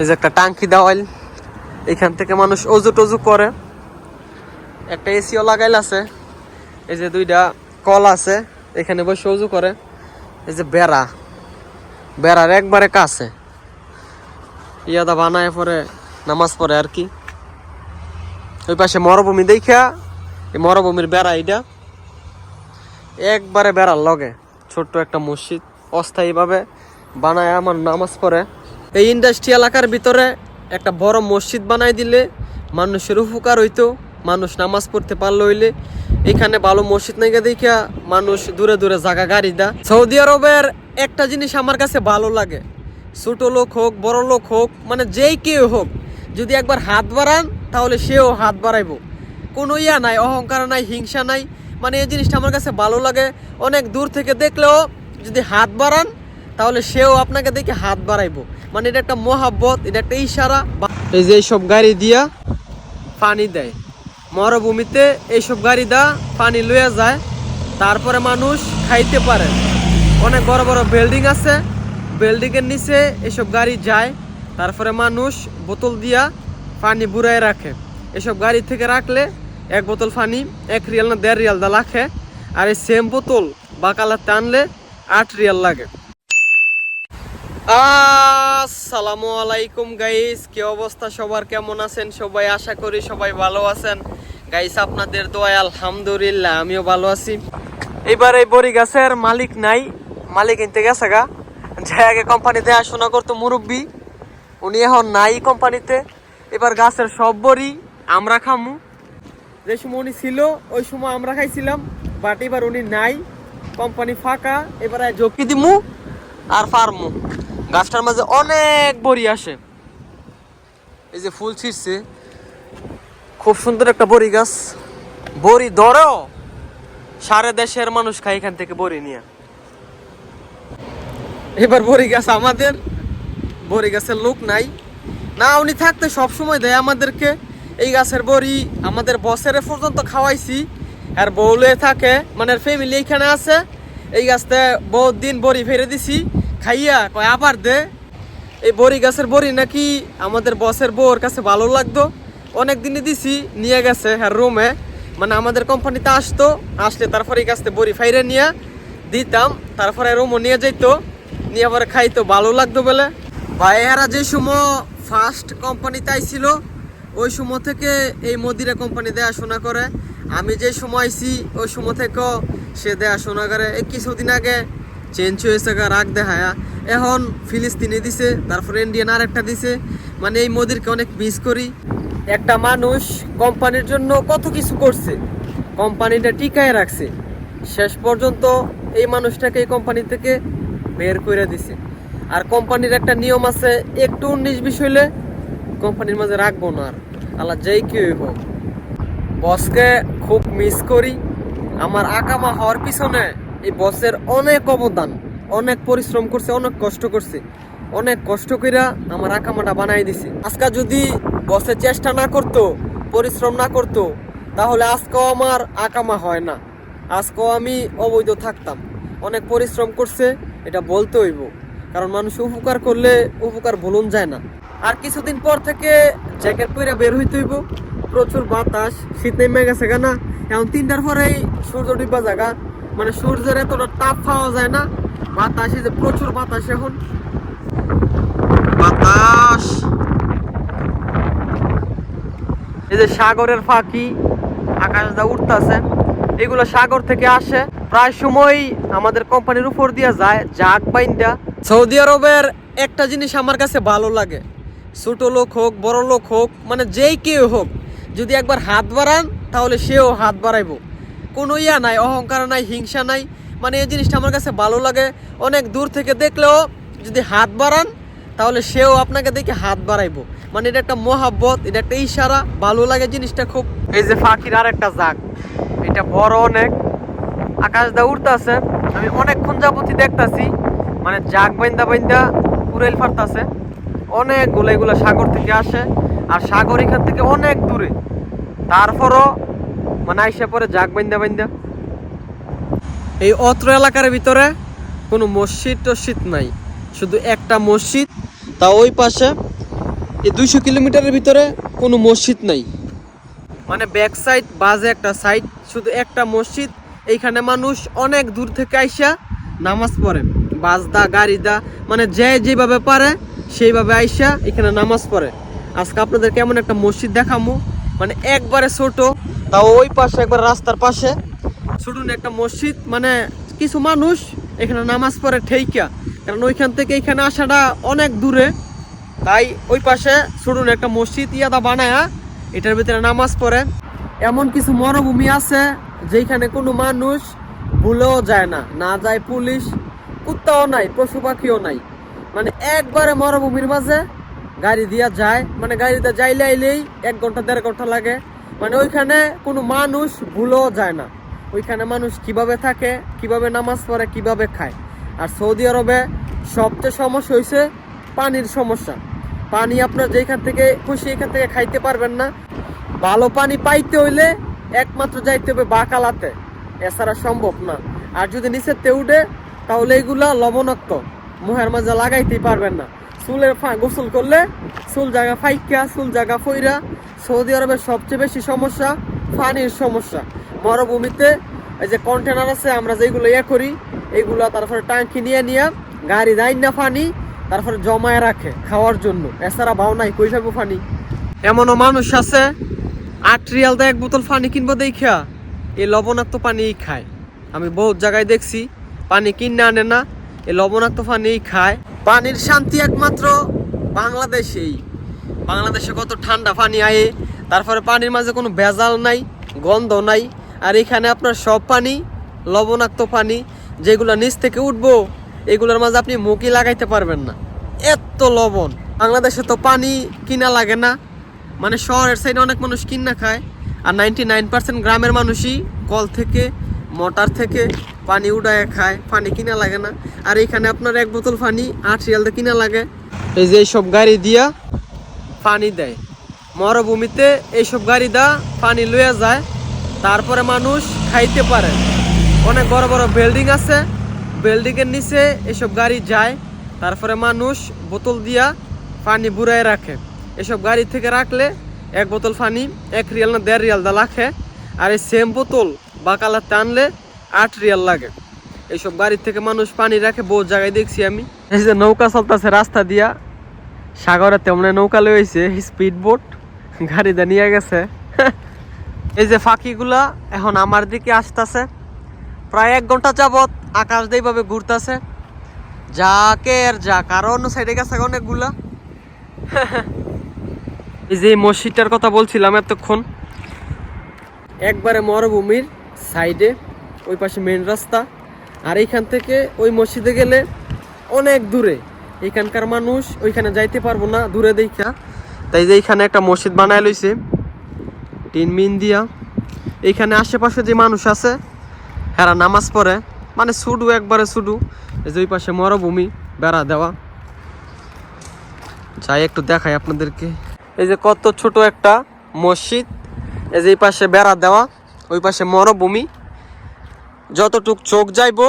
এই যে একটা টাঙ্কি দেওয়াল, এখান থেকে মানুষ অজু টজু করে। একটা এসিও লাগাইল আছে, এই যে দুইটা কল আছে, এখানে বসে অজু করে। এই যে বেড়া, বেড়ার একবারে কাছে। ইয়াদা বানায় পরে, নামাজ পড়ে আর কি। ওই পাশে মরুভূমি দেখা এই মরুভূমির বেড়া এইটা। একবারে বেড়ার লগে, ছোট্ট একটা মসজিদ, অস্থায়ীভাবে বানায় আমার নামাজ পড়ে। এই ইন্ডাস্ট্রি এলাকার ভিতরে একটা বড় মসজিদ বানাই দিলে মানুষের উপকার হইতো, মানুষ নামাজ পড়তে পারল হইলে। এখানে ভালো মসজিদ নাইকা দেখিয়া মানুষ দূরে দূরে জায়গা গাড়ি দা সৌদি আরবের একটা জিনিস আমার কাছে ভালো লাগে। ছোট লোক হোক, বড় লোক হোক মানে যেই কেউ হোক, যদি একবার হাত বাড়ান, তাহলে সেও হাত বাড়াইবো। কোনো ইয়া নাই, অহংকার নাই, হিংসা নাই। মানে এই জিনিসটা আমার কাছে ভালো লাগে। অনেক দূর থেকে দেখলেও যদি হাত বাড়ান তাহলে সেও আপনাকে দেখে হাত বাড়াইবো। মানে এটা একটা মহাব্বত, এটা একটা ইশারা। এই যে এইসব গাড়ি দিয়া পানি দেয়। মরুভূমিতে এইসব গাড়ি দা পানি লইয়া যায়। তারপরে মানুষ খাইতে পারে। অনেক বড় বড় বিল্ডিং আছে। বিল্ডিংয়ের নিচে এসব গাড়ি যায়। তারপরে মানুষ বোতল দিয়া পানি বুড়ায় রাখে। এসব গাড়ি থেকে রাখলে এক বোতল পানি, এক রিয়াল না দেড় রিয়াল দা লাখে। আর এই সেম বোতল বাকালা টানলে আট রিয়াল লাগে। আসসালামু আলাইকুম গাইস কি অবস্থা? সবার কেমন আছেন? সবাই আশা করি সবাই ভালো আছেন। গাইস আপনাদের দোয়ায় আলহামদুলিল্লাহ, আমিও ভালো আছি। এবার এই বড়ি গাছের মালিক নাই। মালিক কিনতে গেছে গা। যে আগে কোম্পানিতে দেখাশোনা করতো মুরব্বী, উনি এখন নাই কোম্পানিতে এবার গাছের সব বড়ি আমরা খামু। যে সময় উনি ছিল, ওই সময় আমরা খাইছিলাম। বাট এবার উনি নাই। কোম্পানি ফাঁকা। এবারে জকি দিমু আর ফার্মু। গাছটার মাঝে অনেক বড়ি আসে। এই যে ফুল ছিঁড়ছে। খুব সুন্দর একটা বড়ি গাছ। বড়ি ধরেও সারে দেশের মানুষ খায় এখান থেকে বড়ি নিয়ে। এবার বড়ি গাছ আমাদের বড়ি গাছের লোক নাই। না উনি থাকতে সব সময় দেয় আমাদেরকে। এই গাছের বড়ি আমাদের বছরে পর্যন্ত খাওয়াইছি। আর বউলে থাকে মানে ফ্যামিলি এইখানে আছে। এই গাছতে বহুত দিন বড়ি ফেরে দিছি। খাইয়া কয় আবার দে। এই বড়ি গাছের বড়ি নাকি আমাদের বসের বউর কাছে ভালো লাগতো? অনেক দিনই দিছি, নিয়ে গেছে আর রুমে। মানে আমাদের কোম্পানিতে আসতো, আসলে তারপরে এই গাছতে বড়ি ফাইরে নিয়ে দিতাম, তারপরে রুমও নিয়ে যাইতো, নিয়ে আবার খাইতো, ভালো লাগতো বলে। ভাইয়ারা যে সময় ফার্স্ট কোম্পানিতে আইছিল, ওই সময় থেকে এই মদিরা কোম্পানি দেখাশোনা করে। আমি যে সময় আইছি, ওই সময় থেকেও সে দেখাশোনা করে। এই কিছুদিন আগে চেঞ্জ হয়েছে রাগ দেখায়া। এখন ফিলিস্তিনে দিছে, তারপরে ইন্ডিয়ান আর একটা দিছে। মানে এই মোদিরকে অনেক মিস করি। একটা মানুষ কোম্পানির জন্য কত কিছু করছে, কোম্পানিটা টিকায় রাখছে। শেষ পর্যন্ত এই মানুষটাকে এই কোম্পানি থেকে বের করে দিছে। আর কোম্পানির একটা নিয়ম আছে, একটু উনিশ বিশ হইলে কোম্পানির মাঝে রাখব না আর। আল্লাহ যেই কেউ হোক বসকে খুব মিস করি। আমার আকামা হওয়ার পিছনে এই বসের অনেক অবদান, অনেক পরিশ্রম করছে, অনেক কষ্ট করছে। অনেক কষ্ট কইরা আমার আকামাটা বানাই দিছে। আজকে যদি বসে চেষ্টা না করতো, পরিশ্রম না করতো, তাহলে আজকেও আমার আকামা হয় না। আজকেও আমি অবৈধ থাকতাম। অনেক পরিশ্রম করছে, এটা বলতে হইব। কারণ মানুষ উপকার করলে উপকার ভুলন যায় না। আর কিছুদিন পর থেকে জ্যাকেট পরে বের হইতে হইব। প্রচুর বাতাস, শীত নেমে গেছে গা না। এখন তিনটার পরেই সূর্য ডিব্বা জায়গা মানে সূর্যের এতটা তাপ পাওয়া যায় না। বাতাস যে প্রচুর বাতাস এখন। বাতাস! এই যে সাগরের ফাঁকি আকাশ দা উঠতেছে এগুলো সাগর থেকে আসে। প্রায় সময় আমাদের কোম্পানির উপর দিয়ে যায়, জাগ বাইন্দা। সৌদি আরবের একটা জিনিস আমার কাছে ভালো লাগে। ছোট লোক হোক, বড় লোক হোক মানে যেই কেউ হোক, যদি একবার হাত বাড়ান, তাহলে সেও হাত বাড়াইবো। কোনো ইয়া নাই, অহংকার নাই, হিংসা নাই। মানে এই জিনিসটা আমার কাছে ভালো লাগে। অনেক দূর থেকে দেখলেও যদি হাত বাড়ান, তাহলে সেও আপনাকে দেখে হাত বাড়াইবো। মানে এটা একটা মহাব্বত, এটা একটা ইশারা, ভালো লাগে জিনিসটা খুব। এই যে ফাঁকির আর একটা জাগ, এটা বড় অনেক। আকাশ দা উঠতেছে আমি অনেকক্ষণ যাবতই দেখতাছি মানে জাগ বাইন্দা বাইন্দা উড়াইল ফারতাছে অনেকগুলো, এগুলো সাগর থেকে আসে, আর সাগর এখান থেকে অনেক দূরে। তারপরও মানে আইসা পরে জাগ বাইন্দা বাইন্দা। এই অত্র এলাকার ভিতরে কোনো মসজিদ টসজিদ নাই, শুধু একটা মসজিদ। তা ওই পাশে এই দুইশো কিলোমিটারের ভিতরে কোনো মসজিদ নাই। মানে ব্যাক সাইড বাজে একটা সাইড শুধু একটা মসজিদ, এইখানে মানুষ অনেক দূর থেকে আইসা নামাজ পড়ে। বাস দা গাড়ি দা মানে যে যেভাবে পারে, সেইভাবে আইসা এখানে নামাজ পড়ে। আজকে আপনাদের কেমন একটা মসজিদ দেখামো মানে একবারে ছোট তাও ওই পাশে, একবার রাস্তার পাশে। ছোট একটা মসজিদ মানে কিছু মানুষ এখানে নামাজ পড়ে ঠেইকা। কারণ ওইখান থেকে এখানে আসাটা অনেক দূরে। তাই ওই পাশে ছোটন একটা মসজিদ ইয়াদা বানায়া, এটার ভিতরে নামাজ পড়ে। এমন কিছু মরুভূমি আছে যেখানে কোনো মানুষ ভুলেও যায় না। না যায় পুলিশ, কুত্তাও নাই, পশু পাখিও নাই। মানে একবারে মরুভূমির মাঝে গাড়ি দিয়া যায়। মানে গাড়িতে যাইলে আইলেই এক ঘণ্টা, দেড় ঘণ্টা লাগে। মানে ওইখানে কোনো মানুষ ভুলেও যায় না। ওইখানে মানুষ কীভাবে থাকে, কীভাবে নামাজ পড়ে, কীভাবে খায়। আর সৌদি আরবে সবচেয়ে সমস্যা হয়েছে পানির সমস্যা। পানি আপনার যেখান থেকে খুশি এখান থেকে খাইতে পারবেন না। ভালো পানি পাইতে হইলে একমাত্র যাইতে হবে বাকালাতে। এছাড়া সম্ভব না। আর যদি নিচেতে উঠে, তাহলে এগুলা লবণাক্ত। মুহের মাঝে লাগাইতেই পারবেন না। চুলের গোসল করলে চুল জায়গা ফাইকা, চুল জায়গা ফইরা সৌদি আরবের সবচেয়ে বেশি সমস্যা, পানির সমস্যা। মরুভূমিতে এই যে কন্টেনার আছে, আমরা যেগুলো ইয়ে করি, এইগুলা তারপরে টাঙ্কি নিয়ে নিয়ে গাড়ি দেয় না পানি, তারপরে জমায় রাখে খাওয়ার জন্য। এছাড়া ভাও নাই, কই পাবো পানি? এমনও মানুষ আছে, আট রিয়াল দেয় এক বোতল পানি কিনবো দেখা এই লবণাক্ত পানি খায়। আমি বহুত জায়গায় দেখছি, পানি কিনে আনে না, এই লবণাক্ত পানি খায়। পানির শান্তি একমাত্র বাংলাদেশেই। বাংলাদেশে কত ঠান্ডা পানি আয়ে, তারপরে পানির মাঝে কোনো ভেজাল নাই, গন্ধ নাই, আর এখানে আপনার সব পানি, লবণাক্ত পানি, যেগুলো নিচ থেকে উঠবো, এগুলোর মাঝে আপনি মুখই লাগাইতে পারবেন না। এত লবণ। বাংলাদেশে তো পানি কিনা লাগে না। মানে শহরের সাইডে অনেক মানুষ কিনা খায়, আর নাইনটি নাইন পার্সেন্ট গ্রামের মানুষই কল থেকে, মোটর থেকে পানি উঠায় খায়, পানি কিনা লাগে না। আর এখানে আপনার এক বোতল পানি আট রিয়ালতে কিনা লাগে। এই যে এইসব গাড়ি দিয়া পানি দেয়। মরুভূমিতে এইসব গাড়ি দা পানি লইয়া যায়, তারপরে মানুষ খাইতে পারে। অনেক বড় বড় বিল্ডিং আছে বিল্ডিং এর নিচে এসব গাড়ি যায়, তারপরে মানুষ বোতল দিয়া পানি বুড়ায় রাখে। এসব গাড়ি থেকে রাখলে এক বোতল পানি, এক রিয়াল না দেড় রিয়াল দা লাখে আর এই সেম বোতল বা কালার টানলে আট রিয়াল লাগে। এইসব গাড়ি থেকে মানুষ পানি রাখে, বহু জায়গায় দেখছি আমি। এই যে নৌকা চলতেছে রাস্তা দিয়া সাগরে তেমন নৌকা লইছে স্পিড বোট গাড়িতে নিয়ে গেছে। এই যে ফাঁকিগুলা এখন আমার দিকে আসতেছে। প্রায় এক ঘণ্টা যাবত আকাশ এইভাবে ঘুরতেছে, যাকে আর যা কারও অন্য সাইডে গেছে অনেকগুলা। এই যে মসজিদটার কথা বলছিলাম এতক্ষণ, একবারে মরুভূমির সাইডে ওই পাশে মেন রাস্তা। আর এইখান থেকে ওই মসজিদে গেলে অনেক দূরে। এখানকার মানুষ, ওইখানে যাইতে পারব না, দূরে দেখা। তাই যে এইখানে একটা মসজিদ বানায় লইছে টিন মিন দিয়া। এইখানে আশেপাশে যে মানুষ আছে, হেরা নামাজ পড়ে মানে শুধু একবারে এই যে ওই পাশে মরভূমি, বেড়া দেওয়া। যাই, একটু দেখাই আপনাদেরকে। এই যে কত ছোট একটা মসজিদ, এই যে এই পাশে বেড়া দেওয়া, ওই পাশে মরভূমি। যতটুক চোখ যাইবো,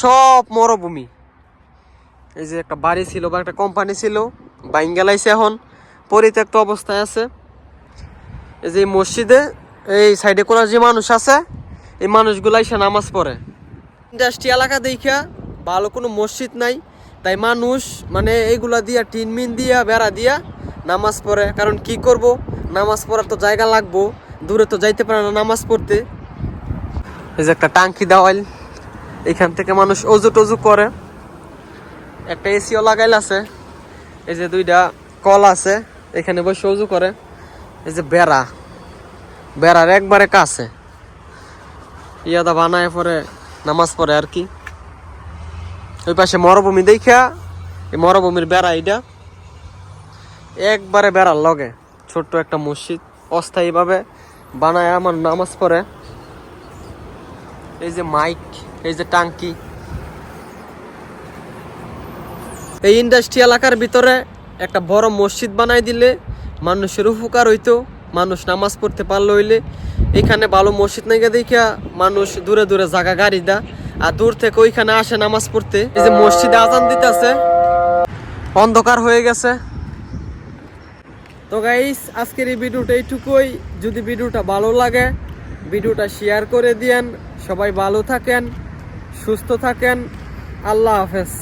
সব মরুভূমি। এই যে একটা বাড়ি ছিল বা একটা কোম্পানি ছিল বাইন গেলাইছে এখন, পরিত্যক্ত অবস্থায় আছে। এই যে মসজিদে, এই সাইডে কোনো যে মানুষ আছে, এই মানুষগুলাই সে নামাজ পড়ে। ইন্ডাস্ট্রি এলাকা দেখা ভালো কোনো মসজিদ নাই, তাই মানুষ মানে এইগুলা দিয়া, টিন মিন দিয়া, বেড়া দিয়া নামাজ পড়ে। কারণ কি করব? নামাজ পড়ার তো জায়গা লাগবো, দূরে তো যাইতে পারে না নামাজ পড়তে। এই যে একটা টাঙ্কি দেওয়াল, এখান থেকে মানুষ অজু টজু করে। একটা এসিও লাগাইল আছে। এই যে দুইটা কল আছে, এখানে বসে অজু করে। এই যে বেড়া। বেড়ার একবারে কাছে। ইয়াদা বানায় পরে, নামাজ পড়ে আর কি। ওই পাশে মরুভূমি দেখা এই মরুভূমির বেড়া এইটা। একবারে বেড়ার লগে, ছোট্ট একটা মসজিদ। অস্থায়ীভাবে বানায় আমার নামাজ পড়ে। এই যে মাইক, এই যে টাঙ্কি। এই ইন্ডাস্ট্রি এলাকার ভিতরে একটা বড় মসজিদ বানাই দিলে মানুষের উপকার হইতো, মানুষ নামাজ পড়তে পারল হইলে। এখানে ভালো মসজিদ নাই দেখা মানুষ দূরে দূরে জায়গা গাড়ি দা আর দূর থেকে ওইখানে আসে নামাজ পড়তে। এই যে মসজিদে আজান দিতেছে, অন্ধকার হয়ে গেছে। তো গাইস আজকের এই ভিডিওটা এইটুকুই। যদি ভিডিওটা ভালো লাগে, ভিডিওটা শেয়ার করে দিয়েন। সবাই ভালো থাকেন, সুস্থ থাকেন। আল্লাহ হাফেজ।